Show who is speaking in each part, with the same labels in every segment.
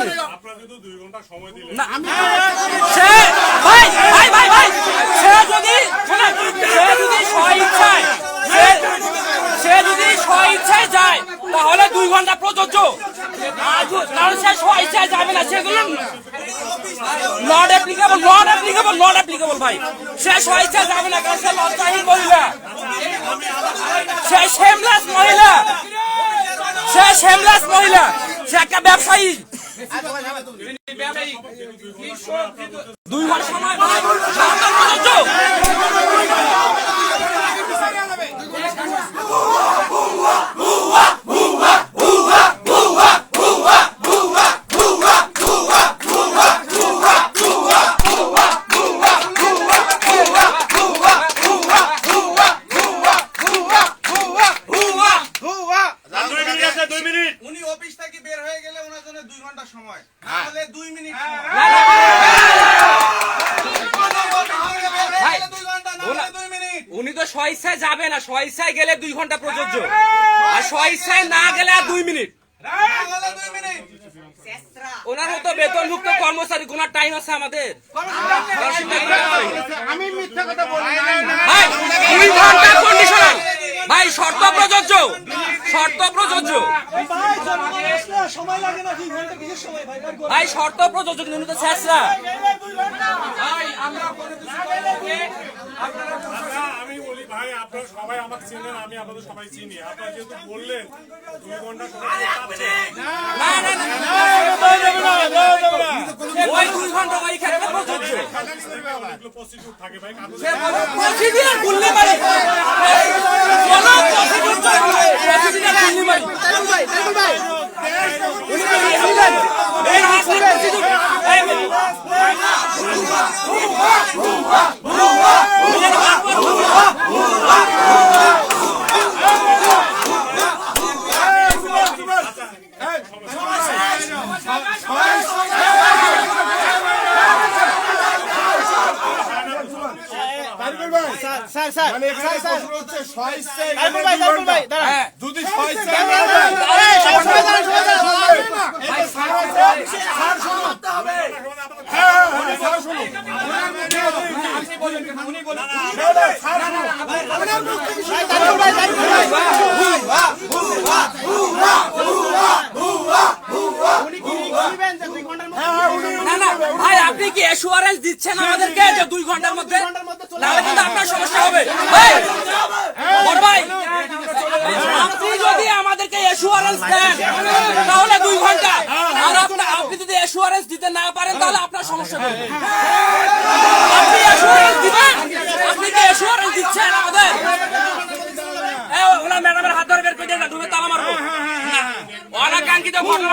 Speaker 1: Minute
Speaker 2: আপনারা কিন্তু দুই ঘণ্টা সময় দিলেন।
Speaker 1: না সে ভাই ভাই ভাই ভাই সে যদি সে যদি স্বইচ্ছায় সে সে যদি স্বইচ্ছায় যায় তাহলে দুই ঘণ্টা প্রযোজ্য। কারণ সে স্বইচ্ছায় যাবে না সেগুলো not applicable not applicable not applicable ভাই। সে স্বইচ্ছায় যাবে না কারণ সে লজ্জাহীন মহিলা। সে শেমলাস মহিলা। সে শেমলাস মহিলা। সে একটা ব্যবসায়ী। দুই মাস সময় ভাই, সরকার প্রযোজ্য
Speaker 2: দুই মিনিট আছে দুই মিনিট
Speaker 3: উনি অফিস থেকে বের হয়ে গেলে ওনার জন্য দুই ঘণ্টা সময় তাহলে দুই মিনিট সময়।
Speaker 1: ভাই,
Speaker 3: দুই ঘণ্টা না হলে দুই মিনিট
Speaker 1: উনি তো স্বইচ্ছায় যাবে না স্বইচ্ছায় গেলে দুই ঘণ্টা প্রযোজ্য। আর স্বইচ্ছায় না গেলে আর দুই মিনিট। ওনারও তো বেতনভুক্ত কর্মচারী গোনার টাইম আছে আমাদের।
Speaker 3: আমি মিথ্যা কথা বলি
Speaker 1: ভাই দুই ঘণ্টা কন্ডিশনাল ভাই শর্ত প্রযোজ্য। শর্ত প্রযোজ্য।
Speaker 4: ভাই
Speaker 1: শর্ত প্রযোজ্য কিন্তু তো শেষরা।
Speaker 2: আমি বলি ভাই আপনারা সবাই আমাকে চিনেন আমি আপনাদের সবাই চিনি আপনারা যেহেতু বললেন দুই ঘণ্টা থাকে ভাই
Speaker 3: যদি স্বইচ্ছায় না যায়, এই, সবাই দাঁড়ান, সবাই দাঁড়ান, সবাই দাঁড়ান। এই যে স্যার আছে, স্যার শুনুন। হ্যাঁ, হ্যাঁ, হ্যাঁ, স্যার শুনুন। না, না, স্যার শুনুন। ওনার মুখ থেকে শুনুন। হ্যাঁ, হ্যাঁ, উনি- উনি-
Speaker 1: না না ভাই আপনি কি অ্যাসুরেন্স দিচ্ছেন আমাদেরকে যে দুই ঘণ্টার মধ্যে নাহলে কিন্তু আপনার সমস্যা হবে ভাই আপনি যদি আমাদেরকে অ্যাসুরেন্স দেন তাহলে দুই ঘণ্টা আর আপনি আপনি যদি অ্যাসুরেন্স দিতে না পারেন তাহলে আপনার সমস্যা হবে আপনি অ্যাসুরেন্স দিবেন আপনি কি অ্যাসুরেন্স দিচ্ছেন আমাদের ম্যাডামের হাত ধরে বের করে দেন ডুবে তালা মারবো অনাকাঙ্ক্ষিত ঘটনা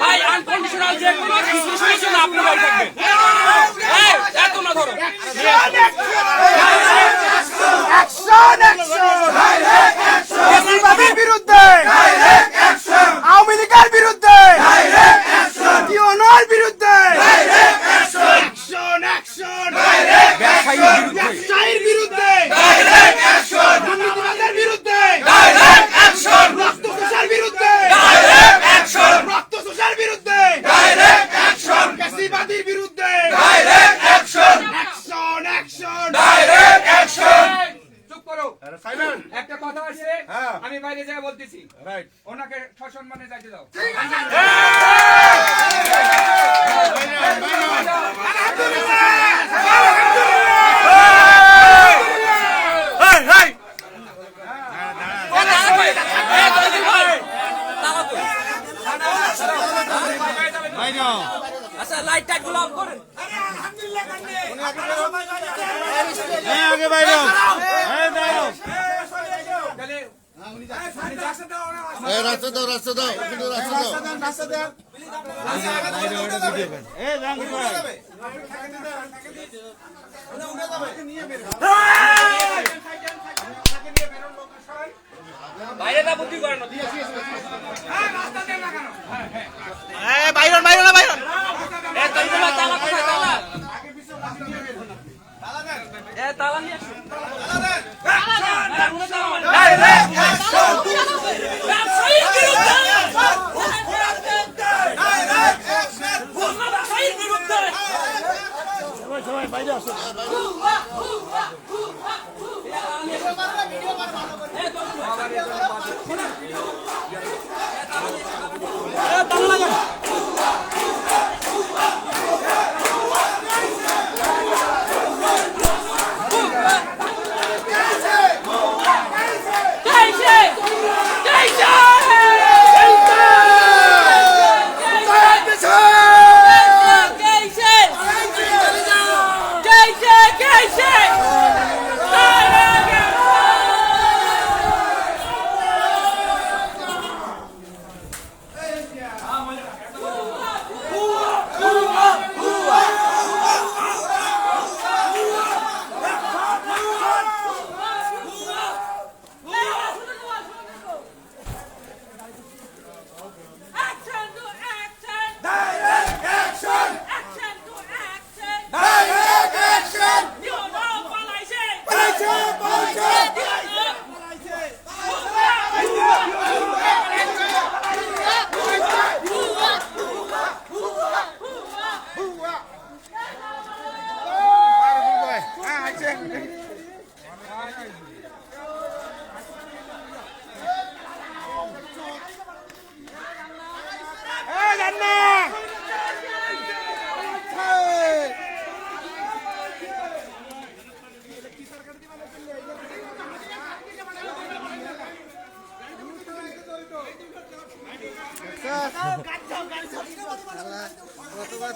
Speaker 1: ভাই আনকন্ডিশনাল যে কোনো সিচুয়েশনের আপনি ভাই থাকবেন এত না ধরো
Speaker 3: বেশিরভাগের
Speaker 1: আচ্ছা লাইট টাইটগুলো অফ করেন।
Speaker 5: রাস্তা দাও রাস্তা দাও ওখানে রাস্তা দাও।
Speaker 1: বাইরে না বুদ্ধি করেন
Speaker 5: গতবার